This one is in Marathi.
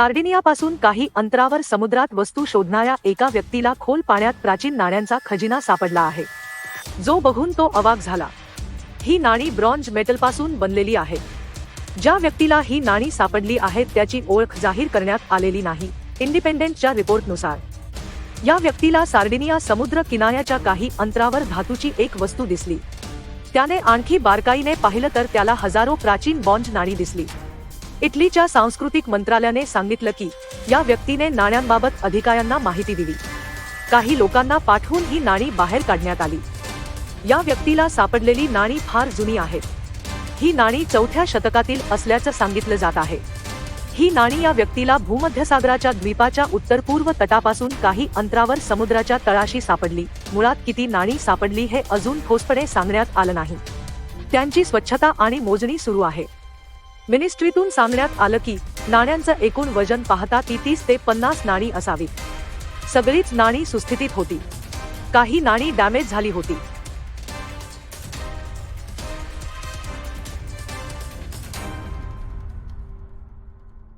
सार्डिनियापासून काही अंतरावर समुद्रात वस्तू शोधणाऱ्या एका व्यक्तीला खोल पाण्यात प्राचीन नाण्यांचा खजिना सापडला आहे. जो बघून तो अवाक झाला. ही नाणी ब्रॉन्ज मेटलपासून बनलेली आहे ज्या व्यक्तीला ही नाणी सापडली आहेत त्याची ओळख जाहीर करण्यात आलेली नाही इंडिपेंडेंटच्या रिपोर्टनुसार. या व्यक्तीला सार्डिनिया समुद्र किनाऱ्याच्या काही अंतरावर धातूची एक वस्तू दिसली. त्याने आणखी बारकाईने पाहिलं तर त्याला हजारो प्राचीन बॉन्ज नाणी दिसली. इटलीच्या सांस्कृतिक मंत्रालयाने सांगितलं की या व्यक्तीने नाण्यांबाबत अधिकाऱ्यांना माहिती दिली. काही लोकांना पाठवून ही नाणी बाहेर काढण्यात आली. या व्यक्तीला सापडलेली नाणी फार जुनी आहेत. ही नाणी चौथ्या शतकातील असल्याचं सांगितलं जात आहे. ही नाणी या व्यक्तीला भूमध्यसागराच्या द्वीपाच्या उत्तरपूर्व तटापासून काही अंतरावर समुद्राच्या तळाशी सापडली. मुळात किती नाणी सापडली हे अजून ठोसपणे सांगण्यात आलं नाही. त्यांची स्वच्छता आणि मोजणी सुरू आहे. मिनिस्ट्रीतून सांगण्यात आलं की नाण्यांचं एकूण वजन पाहता ती तीस ते पन्नास नाणी असावीत. सगळीच नाणी सुस्थितीत होती. काही नाणी डॅमेज झाली होती.